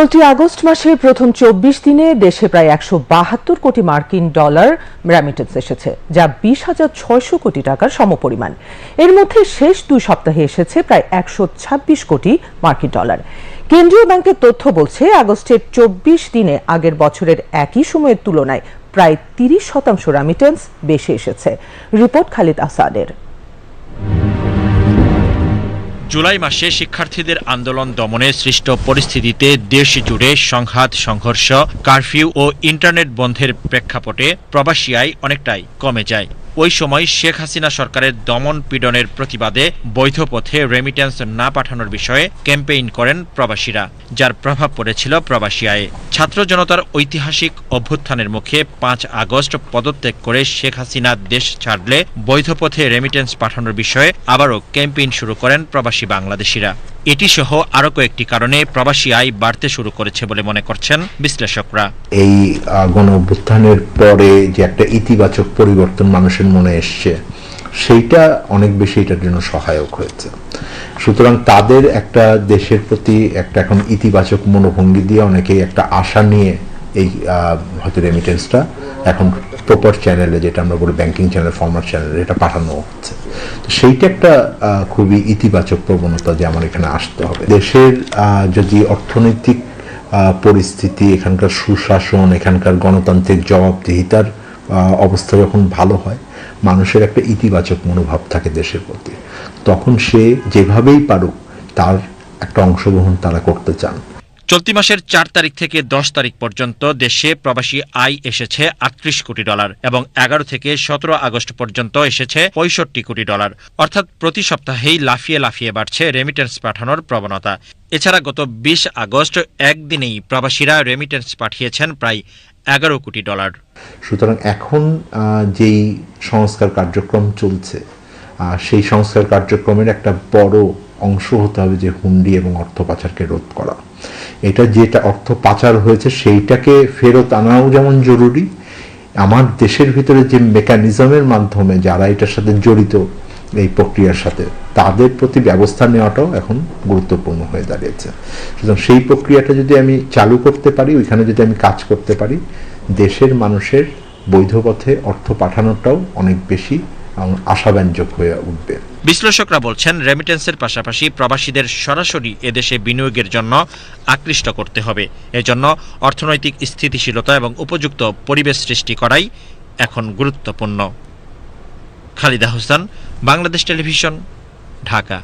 চলতি আগস্ট মাসে প্রথম চব্বিশ দিনে দেশে প্রায় একশো বাহাত্তর কোটি মার্কিন ডলার রেমিটেন্স এসেছে, যা বিশ হাজার ছয়শো কোটি টাকার সমপরিমাণ। এর মধ্যে শেষ দুই সপ্তাহে এসেছে প্রায় একশো ছাব্বিশ কোটি মার্কিন ডলার। কেন্দ্রীয় ব্যাংকের তথ্য বলছে, আগস্টের চব্বিশ দিনে আগের বছরের একই সময়ের তুলনায় প্রায় তিরিশ শতাংশ রেমিটেন্স বেশি এসেছে, রিপোর্ট খালিদ আসাদের জুলাই মাসে শিক্ষার্থীদের আন্দোলন দমনে সৃষ্ট পরিস্থিতিতে দেশ জুড়ে সংঘাত, সংঘর্ষ, কারফিউ ও ইন্টারনেট বন্ধের প্রেক্ষাপটে প্রবাসী আয় অনেকটাই কমে যায়। ওই সময় শেখ হাসিনা সরকারের দমন পীড়নের প্রতিবাদে বৈধ পথে রেমিটেন্স না পাঠানোর বিষয়ে ক্যাম্পেইন করেন প্রবাসীরা, যার প্রভাব পড়েছিল প্রবাসী আয়ে ছাত্র জনতার ঐতিহাসিক অভ্যুত্থানের মুখে পাঁচ আগস্ট পদত্যাগ করে শেখ হাসিনা দেশ ছাড়লে বৈধ পথে রেমিটেন্স পাঠানোর বিষয়ে আবারও ক্যাম্পেইন শুরু করেন প্রবাসী বাংলাদেশিরা। এটি সহ আরও কয়েকটি কারণে প্রবাসী আয় বাড়তে শুরু করেছে বলে মনে করছেন বিশ্লেষকরা। এই গণ অভ্যুত্থানের পরে যে একটা ইতিবাচক পরিবর্তন মানুষের মনে এসছে, সেইটা অনেক বেশি এটার জন্য সহায়ক হয়েছে। সুতরাং তাদের একটা দেশের প্রতি একটা এখন ইতিবাচক মনোভঙ্গি দিয়ে অনেকেই একটা আশা নিয়ে এই হয়তো রেমিটেন্সটা এখন প্রপার চ্যানেলে যেটা আমরা বলি ব্যাংকিং চ্যানেল ফর্মার চ্যানেলে এটা পাঠানো হচ্ছে। তো সেইটা একটা খুবই ইতিবাচক প্রবণতা যে আমার এখানে আসতে হবে। দেশের যদি অর্থনৈতিক পরিস্থিতি, এখানকার সুশাসন, এখানকার গণতান্ত্রিক জবাবদিহিতার অবস্থা যখন ভালো হয় মানুষের একটা ইতিবাচক মনোভাব থাকে দেশের প্রতি। তখন সে যেভাবেই পারুক, তার একটা অংশগ্রহণ তারা করতে চান। চলতি মাসের চার তারিখ থেকে দশ তারিখ পর্যন্ত দেশে প্রবাসী আয় এসেছে আটত্রিশ কোটি ডলার এবং এগারো থেকে সতেরো আগস্ট পর্যন্ত এসেছে পঁয়ষট্টি কোটি ডলার। অর্থাৎ প্রতি সপ্তাহেই লাফিয়ে লাফিয়ে বাড়ছে রেমিটেন্স পাঠানোর প্রবণতা। এছাড়া গত বিশ আগস্ট একদিনেই প্রবাসীরা রেমিটেন্স পাঠিয়েছেন প্রায় এগারো কোটি ডলার। সুতরাং এখন যেই সংস্কার কার্যক্রম চলছে সেই সংস্কার কার্যক্রমের একটা বড় অংশ হতে হবে যে হুন্ডি এবং অর্থ পাচারকে রোধ করা। এটা যেটা অর্থ পাচার হয়েছে, সেইটাকে ফেরত আনাও যেমন জরুরি। আমার দেশের ভিতরে যে মেকানিজমের মাধ্যমে যারা এটার সাথে জড়িত এই প্রক্রিয়ার সাথে, তাদের প্রতি ব্যবস্থা নেওয়াটাও এখন গুরুত্বপূর্ণ হয়ে দাঁড়িয়েছে। সুতরাং সেই প্রক্রিয়াটা যদি আমি চালু করতে পারি, ওইখানে যদি আমি কাজ করতে পারি, দেশের মানুষের বৈধ পথে অর্থ পাঠানোটাও অনেক বেশি আশাব্যঞ্জক হয়ে উঠবে। বিশ্লেষকরা বলছেন রেমিটেন্সের পাশাপাশি প্রবাসীদের সরাসরি এদেশে বিনিয়োগের জন্য আকৃষ্ট করতে হবে। এজন্য অর্থনৈতিক স্থিতিশীলতা এবং উপযুক্ত পরিবেশ সৃষ্টি করাই এখন গুরুত্বপূর্ণ। খালিদা হোসেন, বাংলাদেশ টেলিভিশন, ঢাকা।